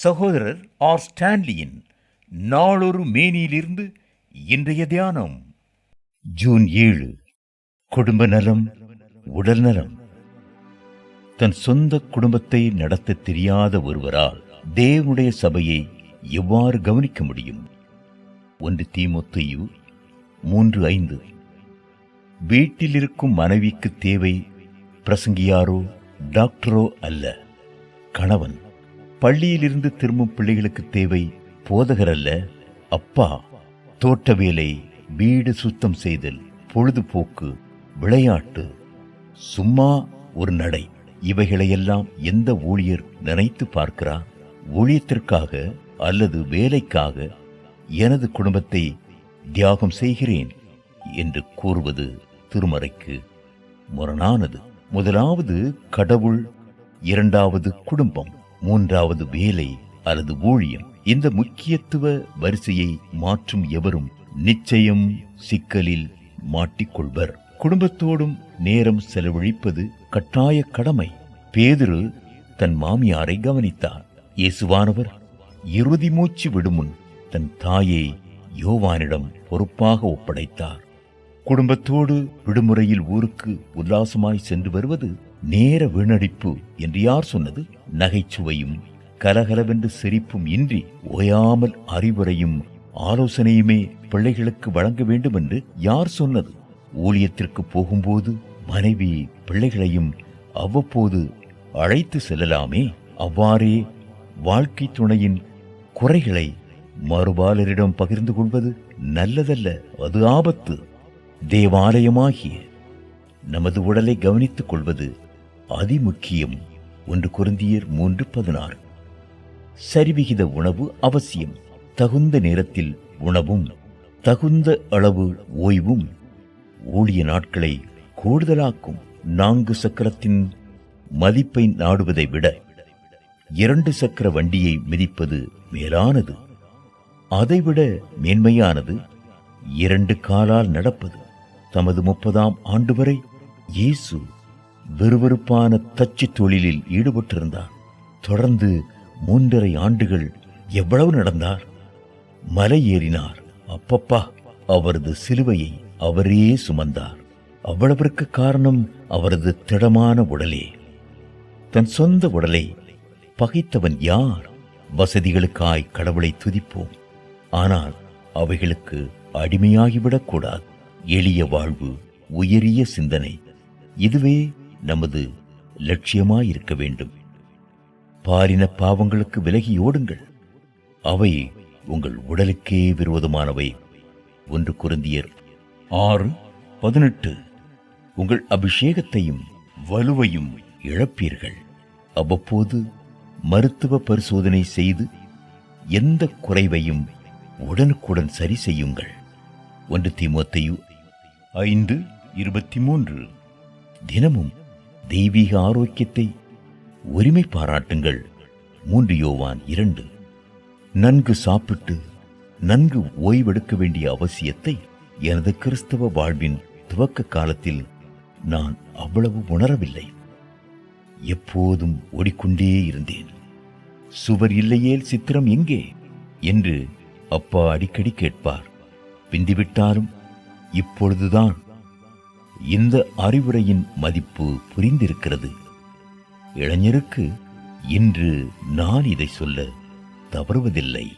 சகோதரர் ஆர் ஸ்டான்லியின் நாளொரு மேனியிலிருந்து இன்றைய தியானம். ஜூன் ஏழு குடும்ப நலம் உடல் நலம். தன் சொந்த குடும்பத்தை நடத்த தெரியாத ஒருவரால் தேவனுடைய சபையை எவ்வாறு கவனிக்க முடியும்? ஒன்று தீமொத்தையு மூன்று ஐந்து. வீட்டில் இருக்கும் மனைவிக்கு தேவை பிரசங்கியாரோ டாக்டரோ அல்ல கணவன். பள்ளியிலிருந்து திரும்பும் பிள்ளைகளுக்கு தேவை போதகர் அல்ல. அப்பா தோட்ட வேலை வீடு சுத்தம் செய்தல் பொழுதுபோக்கு விளையாட்டு சும்மா ஒரு நடை இவைகளையெல்லாம் எந்த ஊழியர் நினைத்து பார்க்கிறார்? ஊழியத்திற்காக அல்லது வேலைக்காக எனது குடும்பத்தை தியாகம் செய்கிறேன் என்று கூறுவது திருமறைக்கு முரணானது. முதலாவது கடவுள் இரண்டாவது குடும்பம். மூன்றாவது வேலை அல்லது ஊழியம். இந்த முக்கியத்துவ வரிசையை மாற்றும் எவரும் நிச்சயம் சிக்கலில் மாட்டிக்கொள்வர். குடும்பத்தோடும் நேரம் செலவழிப்பது கட்டாய கடமை. பேதுரு தன் மாமியாரை கவனித்தார். இயேசுவானவர் இறுதி மூச்சு விடுமுன் தன் தாயை யோவானிடம் பொறுப்பாக ஒப்படைத்தார். குடும்பத்தோடு விடுமுறையில் ஊருக்கு உல்லாசமாய் சென்று வருவது நேர வீணடிப்பு என்று யார் சொன்னது? நகைச்சுவையும் கலகலவென்று சிரிப்பும் இன்றி ஓயாமல் அறிவுரையும் ஆலோசனையுமே பிள்ளைகளுக்கு வழங்க வேண்டும் என்று யார் சொன்னது? ஊழியத்திற்கு போகும்போது மனைவி பிள்ளைகளையும் அவ்வப்போது அழைத்து செல்லலாமே? அவ்வாறே வாழ்க்கை துணையின் குறைகளை மறுபாலரிடம் பகிர்ந்து கொள்வது நல்லதல்ல அது ஆபத்து. தேவாலயமாகிய நமது உடலை கவனித்துக் கொள்வது அதிமுக்கியம் ஒன்று குருந்தியர் மூன்று பதினாறு. சரிவிகித உணவு அவசியம். தகுந்த நேரத்தில் உணவும் தகுந்த அளவு ஓய்வும் ஊழிய நாட்களை கூடுதலாக்கும். நான்கு சக்கரத்தின் மதிப்பை நாடுவதை விட இரண்டு சக்கர வண்டியை மிதிப்பது மேலானது. அதைவிட மேன்மையானது இரண்டு காலால் நடப்பது. தமது முப்பதாம் ஆண்டு வரை இயேசு விறுவிறுப்பான தச்சு தொழிலில் ஈடுபட்டிருந்தார். தொடர்ந்து மூன்றரை ஆண்டுகள் எவ்வளவு நடந்தார்? மலை ஏறினார். அப்பப்பா அவரது சிலுவையை அவரே சுமந்தார். அவ்வளவிற்கு காரணம் அவரது திடமான உடலே. தன் சொந்த உடலை பகைத்தவன் யார்? வசதிகளுக்காய் கடவுளை துதிப்போம். ஆனால் அவைகளுக்கு அடிமையாகிவிடக் கூடாது எளிய வாழ்வு உயரிய சிந்தனை. இதுவே நமது லட்சியமாயிருக்க வேண்டும். பாரின பாவங்களுக்கு விலகி ஓடுங்கள். அவை உங்கள் உடலுக்கே விரோதமானவை. ஒன்று குருந்தியர் ஆறு பதினெட்டு. உங்கள் அபிஷேகத்தையும் வலுவையும் இழப்பீர்கள். அவ்வப்போது மருத்துவ பரிசோதனை செய்து எந்த குறைவையும் உடனுக்குடன் சரி செய்யுங்கள். ஒன்று திமுத்தையு ஐந்து இருபத்தி மூன்று. தினமும் தெய்வீக ஆரோக்கியத்தை உரிமை பாராட்டுங்கள். மூன்று யோவான் இரண்டு. நன்கு சாப்பிட்டு நன்கு ஓய்வெடுக்க வேண்டிய அவசியத்தை எனது கிறிஸ்தவ வாழ்வின் துவக்க காலத்தில் நான் அவ்வளவு உணரவில்லை. எப்போதும் ஓடிக்கொண்டே இருந்தேன். சுவர் இல்லையேல் சித்திரம் எங்கே? என்று அப்பா அடிக்கடி கேட்பார். பிந்திவிட்டாலும் இப்பொழுதுதான் இந்த அறிவுரையின் மதிப்பு புரிந்திருக்கிறது. இளைஞருக்கு இன்று நான் இதை சொல்ல தவறுவதில்லை.